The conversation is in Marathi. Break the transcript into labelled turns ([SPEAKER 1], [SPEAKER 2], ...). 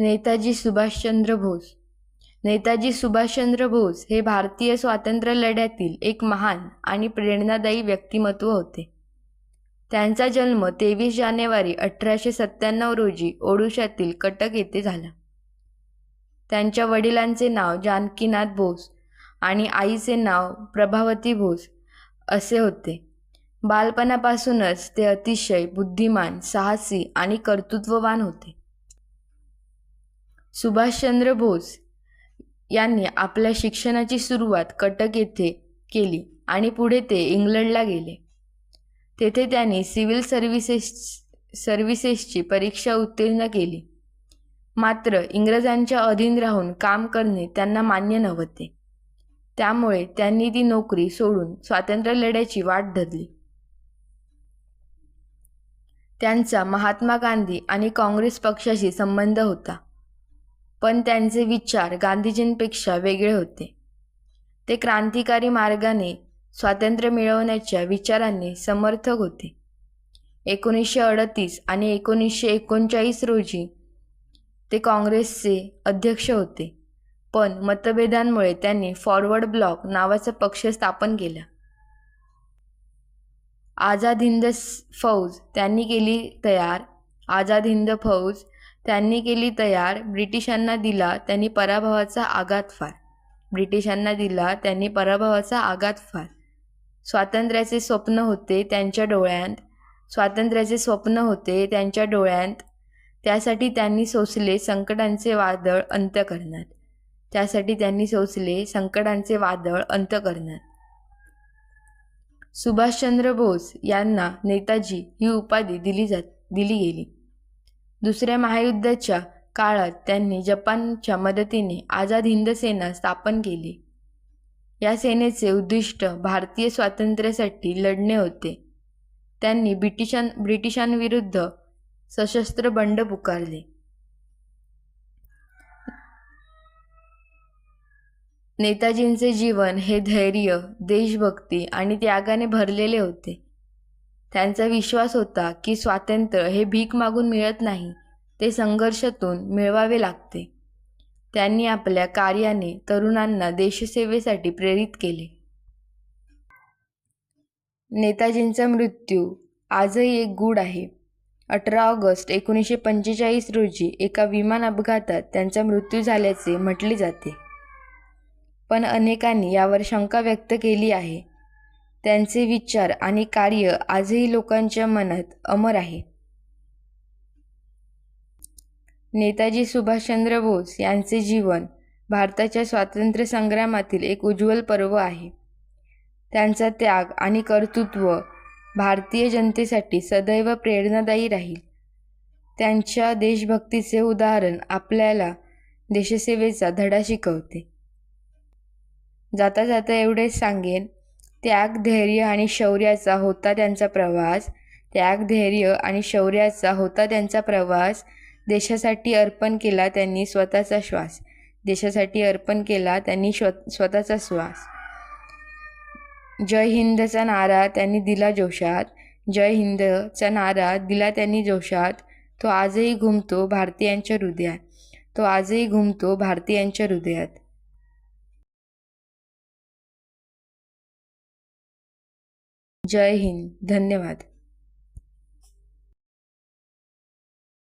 [SPEAKER 1] नेताजी सुभाषचंद्र बोस. नेताजी सुभाषचंद्र बोस हे भारतीय स्वातंत्र्य लढ्यातील एक महान आणि प्रेरणादायी व्यक्तिमत्व होते. त्यांचा जन्म तेवीस जानेवारी अठराशे सत्त्याण्णव रोजी ओडिशातील कटक येथे झाला. त्यांच्या वडिलांचे नाव जानकीनाथ बोस आणि आईचे नाव प्रभावती बोस असे होते. बालपणापासूनच ते अतिशय बुद्धिमान साहसी आणि कर्तृत्ववान होते. सुभाषचंद्र बोस यांनी आपल्या शिक्षणाची सुरुवात कटक येथे केली आणि पुढे ते इंग्लंडला गेले. तेथे त्यांनी सिव्हिल सर्व्हिसेस सर्व्हिसेसची परीक्षा उत्तीर्ण केली. मात्र इंग्रजांच्या अधीन राहून काम करणे त्यांना मान्य नव्हते. त्यामुळे त्यांनी ती नोकरी सोडून स्वातंत्र्य लढ्याची वाट धरली. त्यांचा महात्मा गांधी आणि काँग्रेस पक्षाशी संबंध होता. पण त्यांचे विचार गांधीजींपेक्षा वेगळे होते. ते क्रांतिकारी मार्गाने स्वातंत्र्य मिळवण्याच्या विचारांनी समर्थक होते. एकोणीसशे अडतीस आणि एकोणीसशे एकोणचाळीस रोजी ते काँग्रेसचे अध्यक्ष होते पण मतभेदांमुळे त्यांनी फॉरवर्ड ब्लॉक नावाचा पक्ष स्थापन केला. आझाद हिंद फौज त्यांनी केली तयार. आझाद हिंद फौज त्यांनी केली तयार. ब्रिटिशांना दिला त्यांनी पराभवाचा आघात फार. ब्रिटिशांना दिला त्यांनी पराभवाचा आघात फार. स्वातंत्र्याचे स्वप्न होते त्यांच्या डोळ्यांत. स्वातंत्र्याचे स्वप्न होते त्यांच्या डोळ्यांत. त्यासाठी त्यांनी सोसले संकटांचे वादळ अंत करणार त्यासाठी त्यांनी सोसले संकटांचे वादळ अंत करणार सुभाषचंद्र बोस यांना नेताजी ही उपाधी दिली जात दिली गेली. दुसऱ्या महायुद्धाच्या काळात त्यांनी जपानच्या मदतीने आझाद हिंद सेना स्थापन केली. या सेनेचे उद्दिष्ट भारतीय स्वातंत्र्यासाठी लढणे होते. त्यांनी ब्रिटिशां ब्रिटिशांविरुद्ध सशस्त्र बंड पुकारले. नेताजींचे जीवन हे धैर्य देशभक्ती आणि त्यागाने भरलेले होते. त्यांचा विश्वास होता की स्वातंत्र्य हे भीक मागून मिळत नाही ते संघर्षातून मिळवावे लागते. त्यांनी आपल्या कार्याने तरुणांना देशसेवेसाठी प्रेरित केले. नेताजींचा मृत्यू आजही एक गूढ आहे. अठरा ऑगस्ट एकोणीसशे पंचेचाळीस रोजी एका विमान अपघातात त्यांचा मृत्यू झाल्याचे म्हटले जाते. पण अनेकांनी यावर शंका व्यक्त केली आहे. त्यांचे विचार आणि कार्य आजही लोकांच्या मनात अमर आहे. नेताजी सुभाषचंद्र बोस यांचे जीवन भारताच्या स्वातंत्र्य संग्रामातील एक उज्ज्वल पर्व आहे. त्यांचा त्याग आणि कर्तृत्व भारतीय जनतेसाठी सदैव प्रेरणादायी राहील. त्यांच्या देशभक्तीचे उदाहरण आपल्याला देशसेवेचा धडा शिकवते. जाता जाता एवढेच सांगेन त्याग धैर्य आणि शौर्याचा होता त्यांचा प्रवास. त्याग धैर्य आणि शौर्याचा होता त्यांचा प्रवास. देशासाठी अर्पण केला त्यांनी स्वतःचा श्वास. देशासाठी अर्पण केला त्यांनी श्व स्वतःचा श्वास. जय हिंदचा नारा त्यांनी दिला जोशात. जय हिंदचा नारा दिला त्यांनी जोशात. तो आजही घुमतो भारतीयांच्या हृदयात. तो आजही घुमतो भारतीयांच्या हृदयात. जय हिंद. धन्यवाद.